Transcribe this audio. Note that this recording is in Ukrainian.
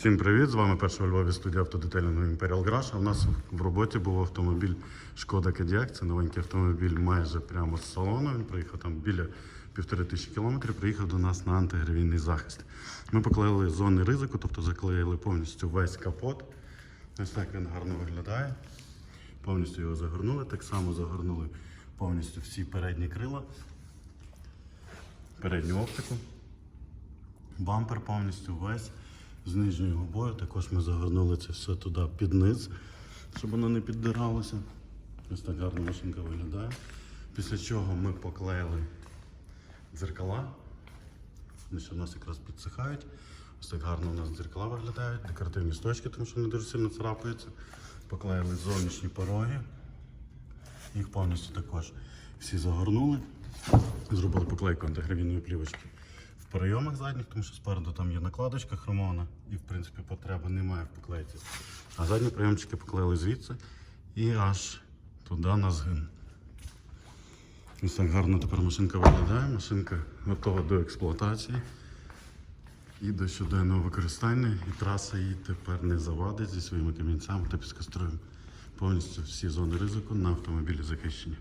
Всім привіт! З вами перша у Львові студія автодетелінгу Imperial Garage. У нас в роботі був автомобіль Шкода Кодіак. Це новенький автомобіль майже прямо з салону. Він проїхав там біля півтори тисячі кілометрів. Приїхав до нас на антигравійний захист. Ми поклеїли зони ризику, тобто заклеїли повністю весь капот. Ось так він гарно виглядає. Повністю його загорнули. Так само загорнули повністю всі передні крила, передню оптику. Бампер повністю весь з нижньою губою. Також ми загорнули це все туди під низ, щоб воно не піддиралося. Ось так гарно машинка виглядає. Після чого ми поклеїли дзеркала. Вони ще в нас якраз підсихають. Ось так гарно у нас дзеркала виглядають, декоративні сточки, тому що вони дуже сильно царапаються. Поклеїли зовнішні пороги. Їх повністю також всі загорнули. Зробили поклейку антигравійної плівочки прийомах задніх, тому що спереду там є накладочка хромована і в принципі потреби немає в поклейці. А задні прийомчики поклеїли звідси і аж туди на згин. Ось так гарно тепер машинка виглядає. Машинка готова до експлуатації і до щоденного використання. І траса її тепер не завадить зі своїми камінцями та піскостроєм. Повністю всі зони ризику на автомобілі захищені.